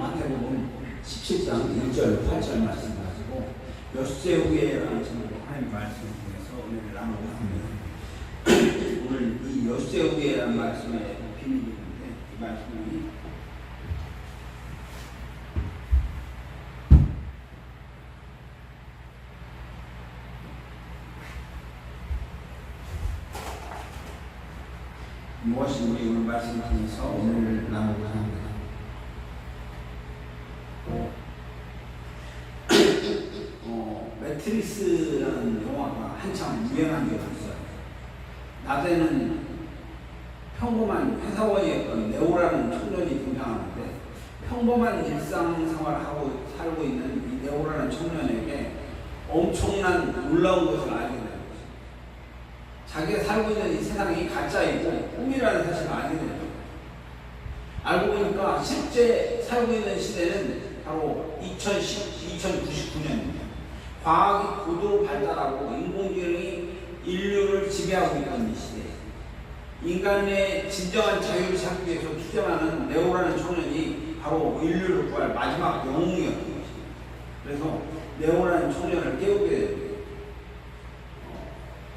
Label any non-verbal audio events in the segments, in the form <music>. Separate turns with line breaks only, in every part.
마태복음 17장 1절 8절 말씀 가지고 여세우에라는 제목으로 하나님 말씀을 통해서 은혜를 나누고 합니다. <clears throat> 오늘 이 여세우에라는 말씀의 비밀이 있는데 이 말씀이 무엇이 우리 오늘 말씀 통해서 오늘 나누고 합니다. 매트리스라는 영화가 한참 유행한 적이 있어요. 낮에는 평범한 회사원이었던 네오라는 청년이 등장하는데 평범한 일상생활을 하고 살고 있는 이 네오라는 청년에게 엄청난 놀라운 것을 알게 되는 거죠. 자기가 살고 있는 이 세상이 가짜이고 꿈이라는 사실을 알게 되는 거예요. 알고 보니까 실제 살고 있는 시대는 바로 2010, 2099년입니다. 과학이 고도로 발달하고 인공지능이 인류를 지배하고 있는 이 시대. 인간의 진정한 자유를 찾기 위해서 투쟁하는 네오라는 청년이 바로 인류를 구할 마지막 영웅이었던 것입니다. 그래서 네오라는 청년을 깨우게 됩니다.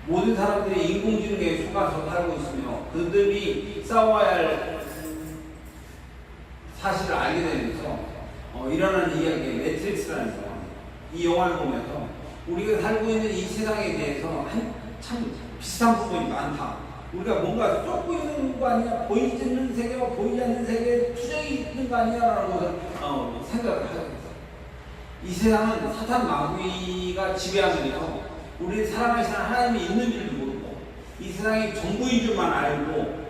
모든 사람들이 인공지능에 속아서 살고 있으며 그들이 싸워야 할 사실을 알게 되면서 어, 일어나는 이야기의 매트릭스라는 영화. 이 영화를 보면서 우리가 살고 있는 이 세상에 대해서 한, 참 비슷한 부분이 많다. 우리가 뭔가 쫓고 있는 거 아니야? 보이지 않는 세계와 보이지 않는 세계에 투쟁이 있는 거 아니야라는 어, 생각을 하게 됐어요. 이 세상은 사탄 마귀가 지배하면서 우리 살아가시는 하나님이 있는 줄도 모르고 이 세상이 전부인 줄만 알고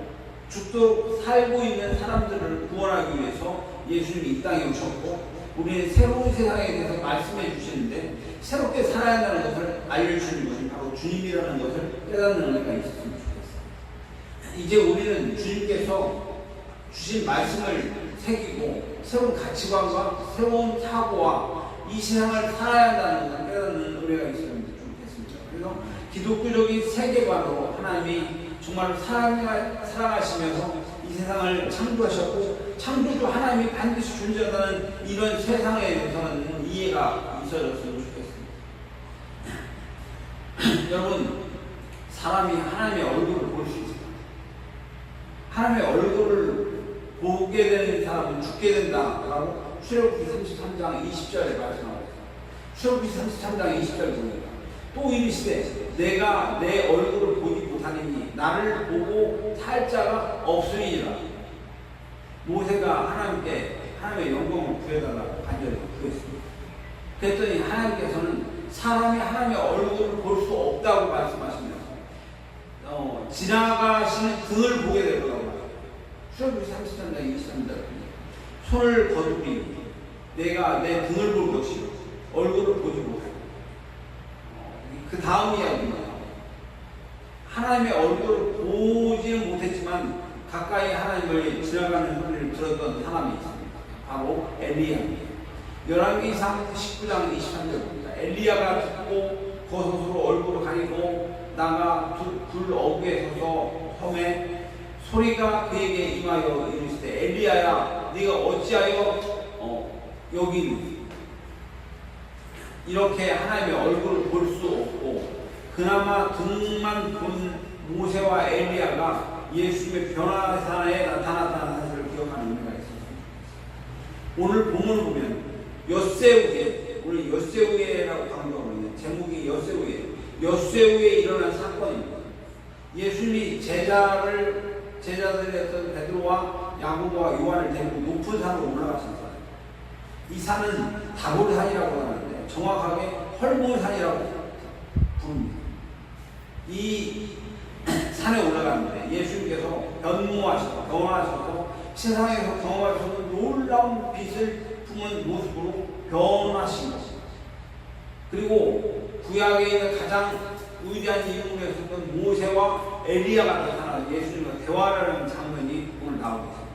죽도록 살고 있는 사람들을 구원하기 위해서 예수님이 이 땅에 오셨고 우리는 새로운 세상에 대해서 말씀해 주시는데 새롭게 살아야 한다는 것을 알려주시는 것이 바로 주님이라는 것을 깨닫는 은혜가 있었으면 좋겠어요. 이제 우리는 주님께서 주신 말씀을 새기고 새로운 가치관과 새로운 사고와 이 세상을 살아야 한다는 것을 깨닫는 은혜가 있으면 좋겠습니다. 그래서 기독교적인 세계관으로 하나님이 정말 사랑하, 사랑하시면서 이 세상을 창조하셨고 창조주 하나님이 반드시 존재한다는 이런 세상에 대해서는 이해가 있어졌으면 좋겠습니다. <clears throat> 여러분 사람이 하나님의 얼굴을 볼 수 있습니다. 하나님의 얼굴을 보게 되는 사람은 죽게 된다라고 출애굽기 33장 20절에 말씀하고 있습니다. 출애굽기 33장 20절 보니까 또 이르시되 내가 내 얼굴을 보지 못하니 나를 보고 살 자가 없으리라. 모세가 하나님께 하나님의 영광을 구해달라고 간절히 구했습니다. 그랬더니 하나님께서는 사람이 하나님의 얼굴을 볼 수 없다고 말씀하시면서 어, 지나가시는 등을 보게 말합니다. 출애굽기 33장 23절 손을 거두리 내가 내 등을 볼 것이요 얼굴을 보지 못하고 그 다음 이야기입니다. 하나님의 얼굴을 보지 못했지만 가까이 하나님을 지나가는 소리를 들었던 사람이 있습니다. 바로 엘리야입니다. 열왕기상 19장 23절입니다. 엘리야가 듣고 겉옷으로 얼굴을 가리고 나가 불 어부에 서서 섬에 소리가 그에게 임하여 이르시되 엘리야야 네가 어찌하여 어, 여기 이렇게 하나님의 얼굴을 볼 수 없고 그나마 등만 본 모세와 엘리야가 예수님의 변화산에 나타났다는 사실을 기억하는 의미가 있습니다. 오늘 본문을 보면 엿새우에 오늘 엿새우에라고 강조하고 있는 제목이 엿새우에 엿새우에 일어난 사건입니다. 예수님이 제자를 제자들이었던 베드로와 야고보와 요한을 데리고 높은 산으로 올라가신 산. 이 산은 다볼산이라고 하는데 정확하게 헐몬산이라고 부릅니다. 이 산에 올라가는데 예수님께서 변모하셔서 변화하셔서 세상에서 경험하셨던 놀라운 빛을 품은 모습으로 변하신 것입니다. 그리고 구약에 있는 가장 위대한 인물에 있었던 모세와 엘리야가 나타나 예수님과 대화를 하는 장면이 오늘 나오고 있습니다.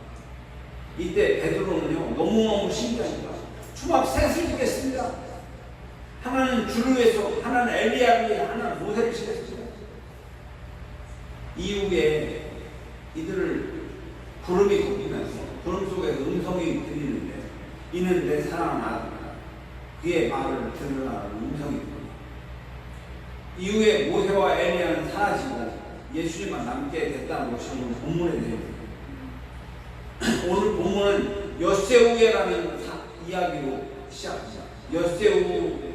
이때 베드로는요 너무너무 신기합니다. 주막 셋을 주겠습니다. 하나는 주를 위해서, 하나는 엘리야를 위해, 하나는 모세를 시켰습니다. 이후에 이들을 구름이 덮이면서 구름 속에서 음성이 들리는데 이는 내 사랑하는 아들이다. 그의 말을 들으라는 음성이 들립니다. 이후에 모세와 엘리야는 사라지고 예수님만 남게 됐다는 것이 오늘 본문의 내용입니다. <clears throat> 오늘 본문은 엿새우에라는 사- 이야기로 시작합니다. 엿새우에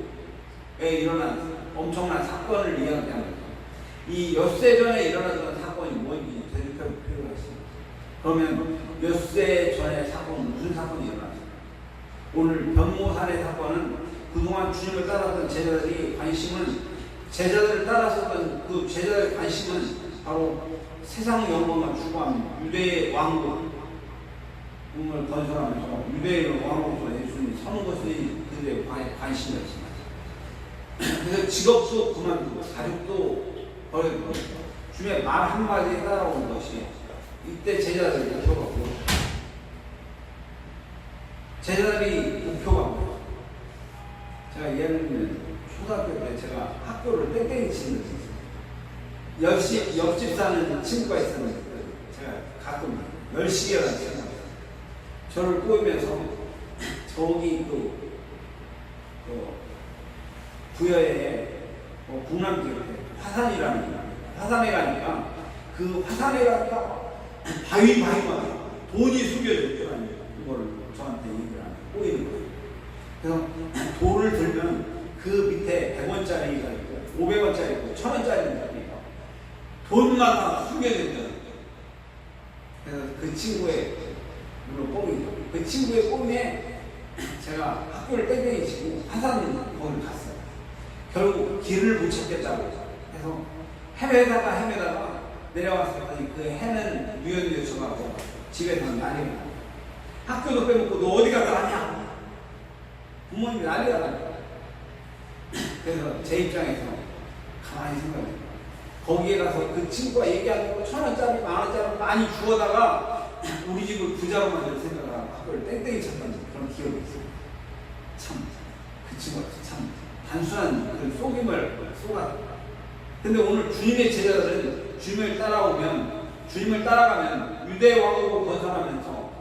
일어난 엄청난 사건을 이야기합니다. 이 엿새 전에 일어났던 사건이 뭔지 대립할 필요가 있습니다. 그러면 엿새 전에 사건은 무슨 사건이 일어났습니까? 오늘 변모산의 사건은 그동안 주님을 따랐던 제자들이 관심은 제자들을 따랐었던 그 제자들의 관심은 바로 세상 영광과 추구하는 유대의 왕국 을 건설하면서 유대의 왕으로서 예수님이 서는 것이 그들의 관- 관심이었습니다. 그래서 직업도 그만두고 가족도 버리고 주님의 말 한마디에 따라오는 것이 이때 제자들의 목표가 뭐였어요? 제자들이 목표가 뭐예요? 제가 예를 들면 초등학교 때 제가 학교를 땡땡이 치는 데 있었어요. 옆집, 옆집 사는 친구가 있었는데 제가 가끔 열시계라는 친구가 있어요. 저를 꼬이면서 저기 그, 그 부여에 뭐 북남 지역에 화산이라는 게 있어요. 화산에 가니까 그 화산에 가니까 바위 바위마다 돈이 숨겨져 있더라는 이거를 저한테 얘기를 하는 꼬이는 거예요. 그래서 돌을 들면 그 밑에 100원짜리가 있고 500원짜리 있고 1000원짜리가 있고 돈마다 숨겨져 있더라는 거예요. 그래서 그 친구의 물론 꿈이죠. 그 친구의 꿈에 제가 학교를 땡땡이 치고 화산 거기를 갔어요. 결국 길을 못 찾겠다고 해서 헤매다가 헤매다가 내려왔었더니 그 해는 유연히 쳐가고 집에 서 난리가 나. 학교도 빼먹고 너 어디 갔다 왔냐? 부모님이 난리가 나. 그래서 제 입장에서 가만히 생각해. 거기에 가서 그 친구가 얘기하는 거천 원짜리, 만 원짜리 많이 주워다가 우리 집을 부자로 만들 생각을 하고 학교를 땡땡이 쳤던 그런 기억이 있어요. 참, 그 친구가 참 단순한 그 속임을 쏘았다. 근데 오늘 주님의 제자들은 주님을 따라오면, 주님을 따라가면 유대 왕국을 건설하면서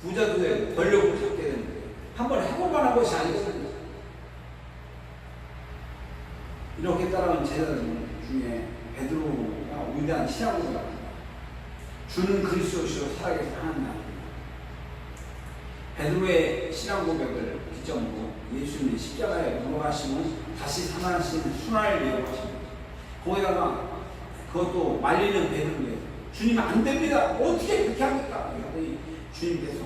부자도 되고 권력을 찾게 되는데 한번 해볼 만한 것이 아니거든요. 이렇게 따라온 제자들 중에 베드로가 위대한 신앙으로 주는 그리스도시로 살아계신 하나님 베드로의 신앙 고백을 기점으로 예수님이 십자가에 돌아가시면 다시 살아나신 순환을 예고하십니다. 거기다가 그것도 말리는 베드로에 주님 안 됩니다. 어떻게 그렇게 합니까? 그랬더니 주님께서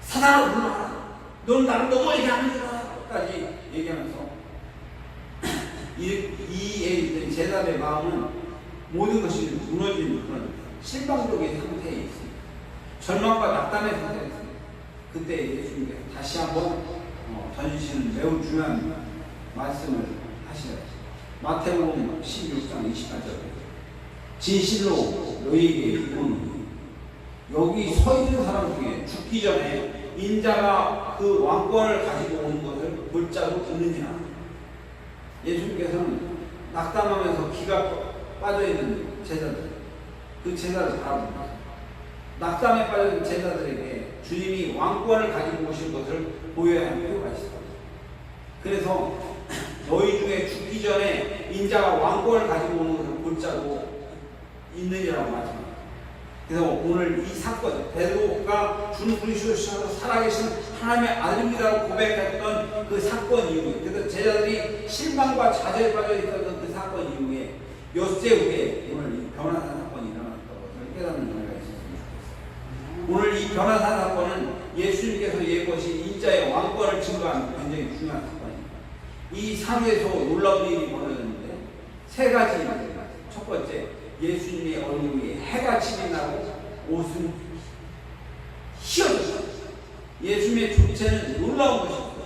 사단을 불러라. 넌 나를 넘어지게 합니다.까지 얘기하면서 <clears throat> 이, 이 제자의 마음은 모든 것이 무너지는 그런 실망적인 상태에 있습니다. 절망과 낙담의 상태에 있습니다. 그때 예수님께서 다시 한번 어, 던지시는 매우 중요한 말씀을 하시다. 마태복음 16장 28절에 진실로 너희에게 이르노니 여기 서 있는 사람 중에 죽기 전에 인자가 그 왕권을 가지고 오는 것을 볼 자도 있느니라. 예수님께서는 낙담하면서 기가 빠져 있는 제자들, 그 제자를 바라봅니다. 낙담에 빠진 제자들에게 주님이 왕권을 가지고 오신 것을 보여야 할 필요가 있습니다. 그래서 너희 중에 죽기 전에 인자가 왕권을 가지고 오는 것을 볼 자도 있느니라고 말합니다. 그래서 오늘 이 사건, 베드로가 준 그리스도시로 살아계신 하나님의 아들입니다라고 고백했던 그 사건 이후에, 그래서 제자들이 실망과 좌절에 빠져 있었던 그 사건 이후에 엿새 후에 오늘 이 변화산 사건이 일어났다는 것을 깨닫는 은혜가 있었습니다. 오늘 이 변화산 사건은 예수님께서 예고하신 인자의 왕권을 증거하는 굉장히 중요한 사건 이 산에서 놀라운 일이 벌어졌는데 세 가지. 첫 번째, 예수님의 얼굴이 해같이 빛나고 옷은 희어졌어요. 예수님의 존재는 놀라운 것입니다.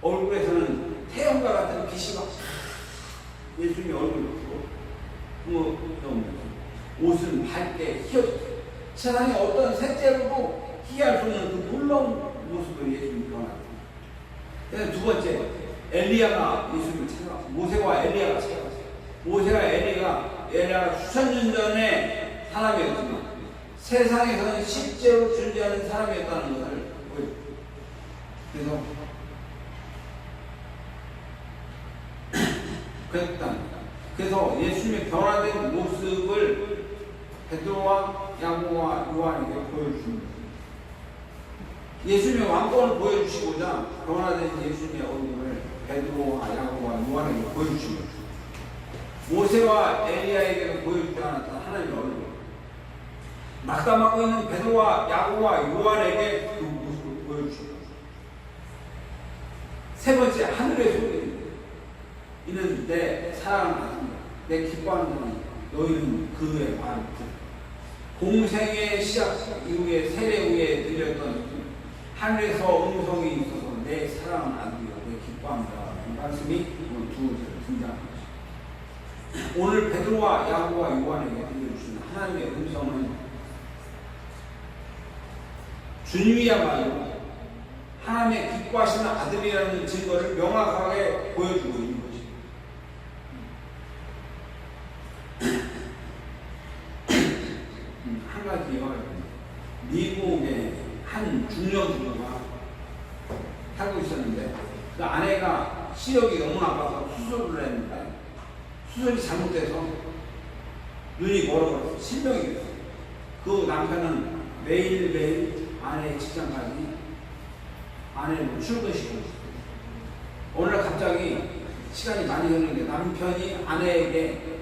얼굴에서는 태양과 같은 빛이 막 예수님의 얼굴을 보고 옷은 밝게 희어졌어요. 세상에 어떤 색재로도 희할 수 없는 그 놀라운 모습을 예수님이 변합니다. 두 번째, 엘리야가 예수님을 찾아가 모세와 엘리야가 찾아갔어요. 모세와 엘리가 엘리야가 수천 년 전에 사람이었지만 세상에서는 실제로 존재하는 사람이었다는 것을 보여줍니다. 그래서 <clears throat> 그랬다. 그래서 예수님의 변화된 모습을 베드로와 야고와 요한에게 거예요. 예수님의 왕권을 보여주시고자 변화된 예수님의 얼굴을 베드로와 야고와 요한에게 보여주신 거죠. 모세와 엘리야에게도 보여주지 않았던 하나님의 얼굴. 낙담하고 있는 베드로와 야고와 요한에게 그 모습을 보여주신 거죠. 세 번째 하늘의 소리. 이는 내 사랑하는 아들이야. 내 기뻐하는 자니 너희는 그의 말을 듣. 공생의 시작 이후에 세례 후에 들렸던 하늘에서 음성이 있어서 내 사랑하는 아들이야. 내기 뻐하는 자라는 말씀이 두 등장합니다. 오늘 베드로와 야고와 요한에게 들려주신 하나님의 음성은 주님이야말로 하나님의 기뻐하시는 아들이라는 증거를 명확하게 보여주고 있는 것입니다. 음, 한 가지 예화가 있습니다. 미국의 한 중년 부부가 살고 있었는데 그 아내가 시력이 너무 나빠서 수술을 했는데 수술이 잘못돼서 눈이 멀어버려서 실명이 됐어요. 그 남편은 매일매일 아내의 직장까지 아내를 출근시키고 있어요. 어느 날 갑자기 시간이 많이 흐르는데 남편이 아내에게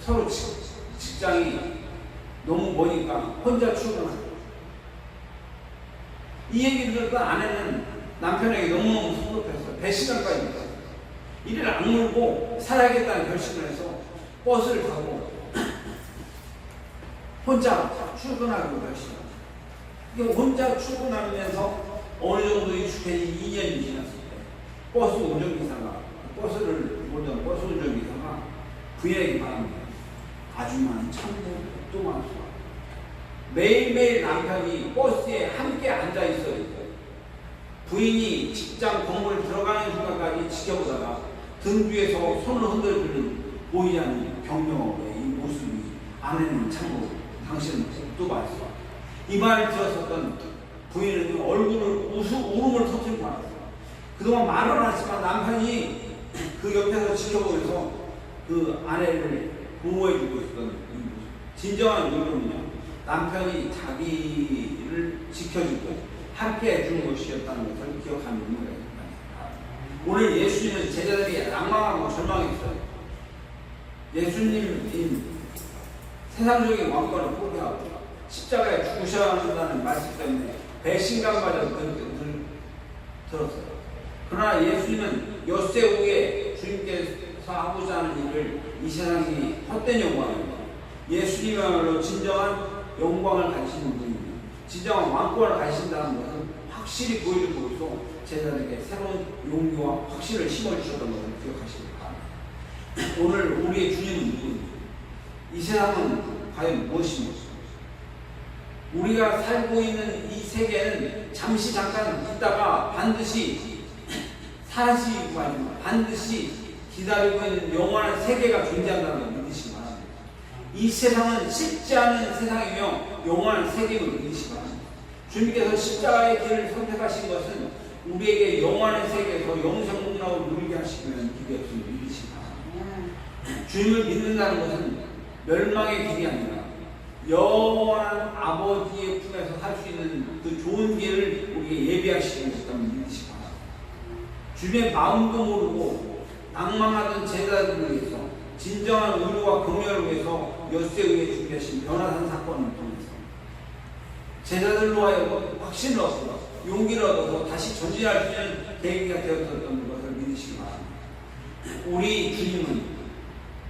서로 직, 직장이 너무 머니까 혼자 출근하고 이 얘기를 듣던 아내는 남편에게 너무너무 섭섭해서 있어요. 이를 악물고 살아야겠다는 결심을 해서 버스를 타고 혼자 출근하기로 결심합니다. 혼자 출근하면서 어느 정도 익숙해진 2년이 지났을 때 버스 운전기사가 버스를 몰던 버스 운전기사가 부인에게 말합니다. 아줌마는 참 똑똑한 수가 매일매일 남편이 버스에 함께 앉아 있어요. 부인이 직장 건물 들어가는 순간까지 지켜보다가 등 뒤에서 손을 흔들주는 보이지 않는 경력의 이 모습이 아내는 참고 당신은 똑똑하였어. 이 말을 들었었던 부인은 얼굴을 우수, 울음을 터뜨리고 말았어요. 그동안 말은 안 했지만 남편이 그 옆에서 지켜보면서 그 아내를 보호해주고 있었던 이 모습. 진정한 의도는요, 남편이 자기를 지켜주고 함께 해주는 것이었다는 것을 기억하는 있습니다. 오늘 예수님은 제자들이 낭망하고 절망했어요. 예수님 세상적인 왕권을 포기하고 십자가에 죽으셔야 한다는 말씀 때문에 배신감마저 들었어요. 그러나 예수님은 엿새 후에 주님께서 하고자 하는 일을 이 세상이 헛된 영광입니다. 예수님이야말로 진정한 영광을 가지시는 분입니다. 진정한 왕권을 가지신다는 것은 확실히 보여줌으로써 제자들에게 새로운 용기와 확신을 심어주셨던 것을 바랍니다. 오늘 우리의 주님은 누구입니까? 이 세상은 과연 무엇입니까? 우리가 살고 있는 이 세계는 잠시 잠깐 있다가 반드시 사라지고 아니면 반드시 기다리고 있는 영원한 세계가 존재한다는 바랍니다. 이 세상은 쉽지 않은 세상이며 세계를 믿으시기 바랍니다. 주님께서 십자가의 길을 선택하신 것은 우리에게 영원한 세계에서 영생 문화를 누리게 하시기 위한 길이 없음을 믿으시기 바랍니다. 주님을 믿는다는 것은 멸망의 길이 아니라 영원한 아버지의 품에서 살 수 있는 그 좋은 길을 우리에게 예비하시고 있다는 믿으시기 바랍니다. 주님의 마음도 모르고 낭망하던 제자들을 위해서 진정한 의료와 공연을 위해서 엿새 의에 준비하신 변화산 사건을 통해서 제자들로 하여금 확신을 얻고 용기를 얻어서 다시 전진할 수 있는 계기가 되었던 것을 믿으시기 바랍니다. 우리 주님은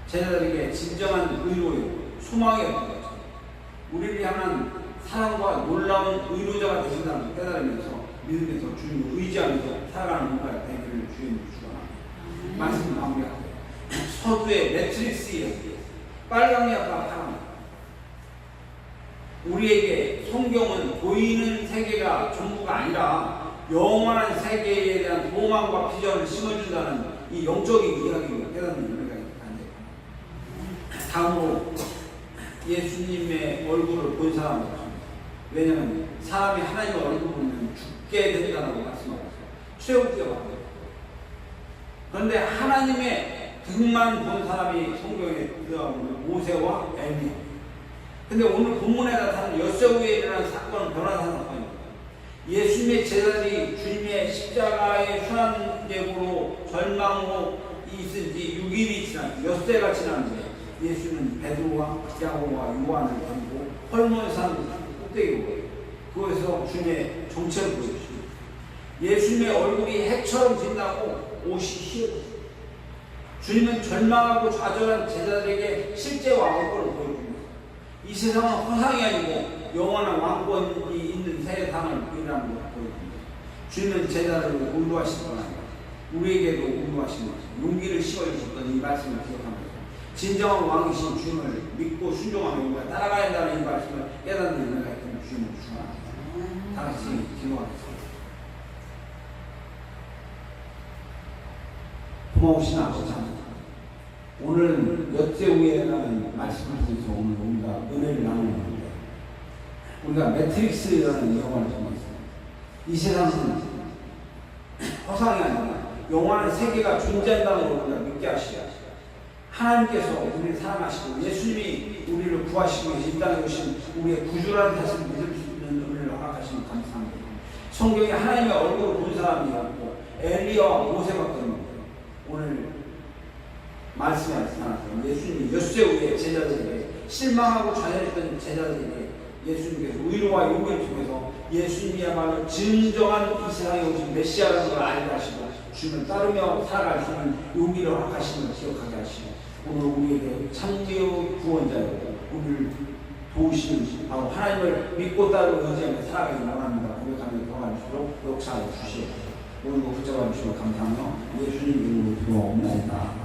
제자들에게 진정한 의로요 소망이었던 거죠. 우리를 향한 사랑과 놀라운 의로자가 되신다는 걸 깨달으면서 믿으면서 주님을 의지하면서 살아가는 뭔가 되기를 주님을 축원합니다. 말씀 마무리하세요. 서두의 매트릭스에 빨강약과 파랑 우리에게 성경은 보이는 세계가 전부가 아니라 영원한 세계에 대한 소망과 비전을 심어준다는 이 영적인 이야기를 깨닫는 의미가 있는데 다음으로 예수님의 얼굴을 본 사람은 없습니다. 왜냐하면 사람이 하나님의 얼굴을 보면 죽게 된다고 말씀하고 있어요. 출애굽기가 바뀌어요. 그런데 하나님의 등만 본 사람이 성경에 들어가면 모세와 엘리. 근데 오늘 본문에 나타난 여세후에 일어난 사건은 변화산 사건입니다. 예수님의 제자들이 주님의 십자가의 순환제으로 절망으로 있은 지 6일이 지난 엿새가 지났는데 예수는 베드로와 야고보와 요한을 데리고 헐몬산 꼭대기로 가요. 그곳에서 주님의 정체를 보여주십니다. 예수님의 얼굴이 해처럼 빛나고 옷이 희어졌어요. 주님은 절망하고 좌절한 제자들에게 실제 왕권을 보여줍니다. 이 세상은 허상이 아니고 영원한 왕권이 있는 세상을 이라는 걸 보여줍니다. 주님은 제자들을 건 아니라 우리에게도 운동하신 것입니다. 용기를 씌워주셨던 이 말씀을 기억하면서 진정한 왕이신 주님을 믿고 순종하며 우리가 따라가야 한다는 이 말씀을 깨닫는 은혜가 있는 주님을 축원합니다. 다 같이 기도하겠습니다. 고마우신 아버지 오늘 엿새우에라는 말씀을 통해서 오늘 우리가 은혜를 나누는데 우리가 매트릭스라는 영화를 통해서 이 세상은 허상이 아니라 영원한 세계가 존재한다는 걸 우리가 믿게 하시고 하나님께서 우리를 사랑하시고 예수님이 우리를 구하시고 이 땅에 오신 우리의 구주라는 것을 믿을 수 있는 은혜를 허락하시는 감사합니다. 성경에 하나님의 얼굴을 본 사람이 없고 엘리야와 모세밖에 없는데 오늘 말씀에 나타나서 예수님이 엿새우의 제자들에게 실망하고 좌절했던 제자들에게 예수님께서 위로와 용기를 통해서 예수님이야말로 진정한 이 세상에 오신 메시아라는 걸 알게 하시고 주님을 따르며 살아갈 수 있는 용기를 허락하시는 걸 기억하게 하시고 오늘 우리에게 창조의 구원자요 우리를 도우시는 바로 하나님을 믿고 따르고 의지하며 살아가기 원합니다. 고백하며 돌아갈수록 역사해 주시옵소서. 오늘도 붙잡아 주시고 감사하며 예수님 이름으로 기도하옵나이다.